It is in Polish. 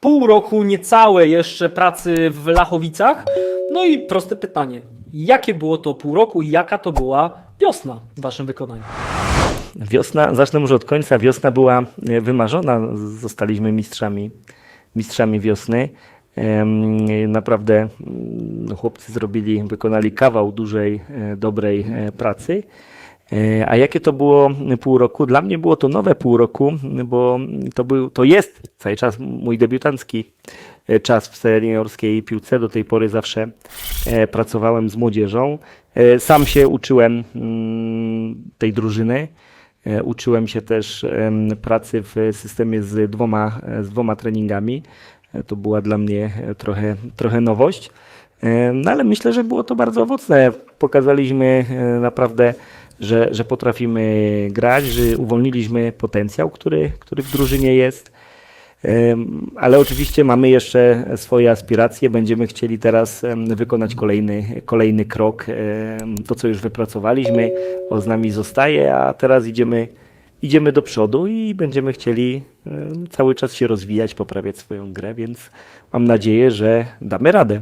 pół roku niecałe jeszcze pracy w Lachowicach. No i proste pytanie. Jakie było to pół roku i jaka to była wiosna w waszym wykonaniu? Wiosna, zacznę może od końca. Wiosna była e, wymarzona. Zostaliśmy mistrzami, mistrzami wiosny. Naprawdę mm, chłopcy zrobili, wykonali kawał dużej, e, dobrej e, pracy. E, A jakie to było pół roku? Dla mnie było to nowe pół roku, bo to, był, to jest cały czas mój debiutancki e, czas w seniorskiej piłce. Do tej pory zawsze e, pracowałem z młodzieżą. Sam się uczyłem mm, tej drużyny. Uczyłem się też pracy w systemie z dwoma, z dwoma treningami. To była dla mnie trochę, trochę nowość. No ale myślę, że było to bardzo owocne. Pokazaliśmy naprawdę, że, że potrafimy grać, że uwolniliśmy potencjał, który, który w drużynie jest. Ale oczywiście mamy jeszcze swoje aspiracje. Będziemy chcieli teraz wykonać kolejny, kolejny krok. To, co już wypracowaliśmy, o z nami zostaje, a teraz idziemy, idziemy do przodu i będziemy chcieli cały czas się rozwijać, poprawiać swoją grę, więc mam nadzieję, że damy radę.